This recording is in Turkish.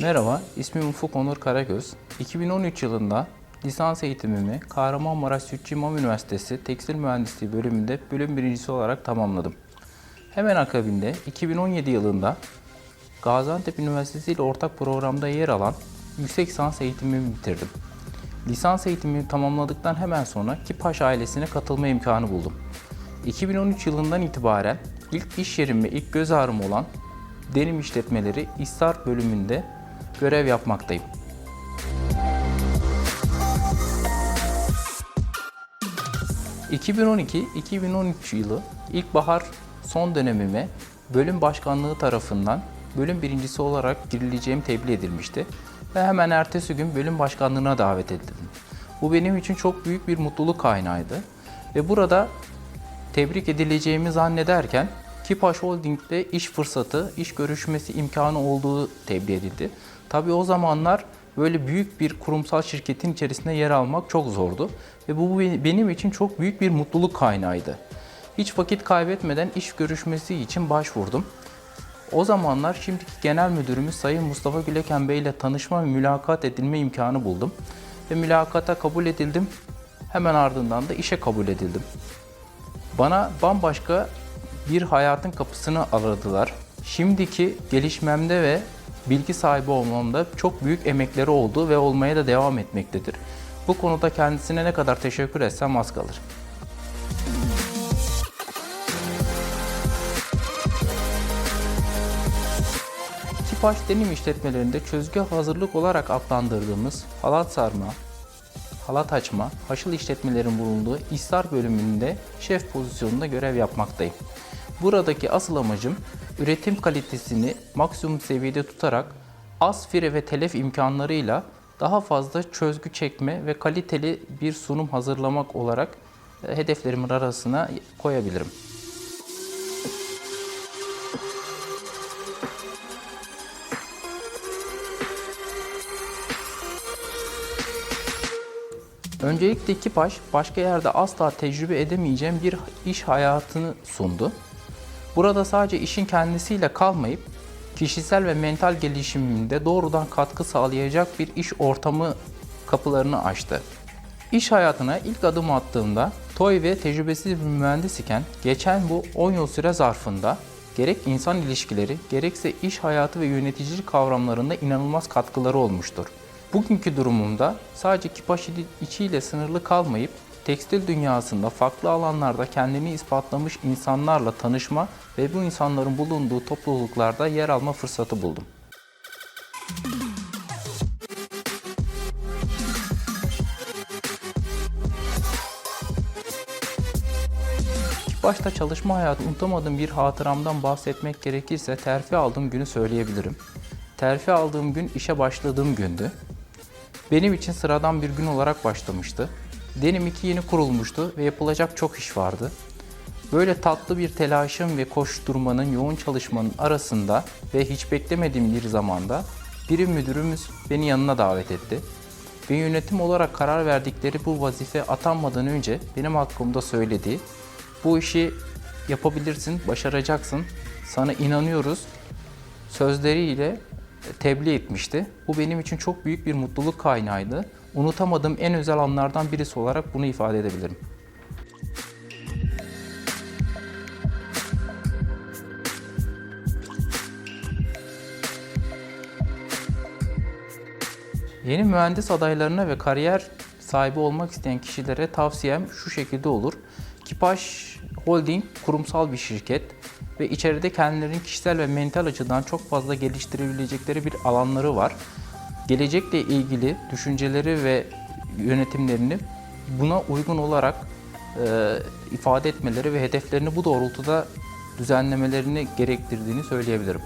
Merhaba, ismim Ufuk Onur Karagöz. 2013 yılında lisans eğitimimi Kahramanmaraş Sütçü İmam Üniversitesi Tekstil Mühendisliği bölümünde bölüm birincisi olarak tamamladım. Hemen akabinde 2017 yılında Gaziantep Üniversitesi ile ortak programda yer alan yüksek lisans eğitimimi bitirdim. Lisans eğitimimi tamamladıktan hemen sonra Kipaş ailesine katılma imkanı buldum. 2013 yılından itibaren ilk iş yerim ve ilk göz ağrım olan denim işletmeleri İstar bölümünde görev yapmaktayım. ...2012-2013 yılı ilkbahar son dönemime bölüm başkanlığı tarafından bölüm birincisi olarak girileceğim tebliğ edilmişti. Ve hemen ertesi gün bölüm başkanlığına davet edildim. Bu benim için çok büyük bir mutluluk kaynağıydı. Ve burada tebrik edileceğimi zannederken Kipaş Holding'de iş fırsatı, iş görüşmesi imkanı olduğu tebliğ edildi. Tabii o zamanlar böyle büyük bir kurumsal şirketin içerisinde yer almak çok zordu. Ve bu benim için çok büyük bir mutluluk kaynağıydı. Hiç vakit kaybetmeden iş görüşmesi için başvurdum. O zamanlar şimdiki genel müdürümüz Sayın Mustafa Güleken Bey ile tanışma ve mülakat edilme imkanı buldum. Ve mülakata kabul edildim. Hemen ardından da işe kabul edildim. Bana bambaşka bir hayatın kapısını aradılar. Şimdiki gelişmemde ve bilgi sahibi olmamda çok büyük emekleri oldu ve olmaya da devam etmektedir. Bu konuda kendisine ne kadar teşekkür etsem az kalır. Kipaş denim işletmelerinde çözgü hazırlık olarak adlandırdığımız halat sarma, halat açma, haşıl işletmelerin bulunduğu İstar bölümünde şef pozisyonunda görev yapmaktayım. Buradaki asıl amacım üretim kalitesini maksimum seviyede tutarak az fire ve telef imkanlarıyla daha fazla çözgü çekme ve kaliteli bir sunum hazırlamak olarak e, hedeflerimin arasına koyabilirim. Öncelikle Kipaş başka yerde asla tecrübe edemeyeceğim bir iş hayatını sundu. Burada sadece işin kendisiyle kalmayıp kişisel ve mental gelişimimde doğrudan katkı sağlayacak bir iş ortamı kapılarını açtı. İş hayatına ilk adım attığımda toy ve tecrübesiz bir mühendis iken geçen bu 10 yıl süre zarfında gerek insan ilişkileri gerekse iş hayatı ve yöneticilik kavramlarında inanılmaz katkıları olmuştur. Bugünkü durumumda sadece Kipaş içiyle sınırlı kalmayıp tekstil dünyasında farklı alanlarda kendini ispatlamış insanlarla tanışma ve bu insanların bulunduğu topluluklarda yer alma fırsatı buldum. Başta çalışma hayatı unutamadığım bir hatıramdan bahsetmek gerekirse terfi aldığım günü söyleyebilirim. Terfi aldığım gün işe başladığım gündü. Benim için sıradan bir gün olarak başlamıştı. Denim 2 yeni kurulmuştu ve yapılacak çok iş vardı. Böyle tatlı bir telaşın ve koşturmanın, yoğun çalışmanın arasında ve hiç beklemediğim bir zamanda birim müdürümüz beni yanına davet etti. Ve yönetim olarak karar verdikleri bu vazife atanmadan önce benim hakkımda söylediği bu işi yapabilirsin, başaracaksın, sana inanıyoruz sözleriyle tebliğ etmişti. Bu benim için çok büyük bir mutluluk kaynağıydı. Unutamadığım en özel anlardan birisi olarak bunu ifade edebilirim. Yeni mühendis adaylarına ve kariyer sahibi olmak isteyen kişilere tavsiyem şu şekilde olur. Kipaş Holding kurumsal bir şirket ve içeride kendilerinin kişisel ve mental açıdan çok fazla geliştirebilecekleri bir alanları var. Gelecekle ilgili düşünceleri ve yönetimlerini buna uygun olarak e, ifade etmeleri ve hedeflerini bu doğrultuda düzenlemelerini gerektirdiğini söyleyebilirim.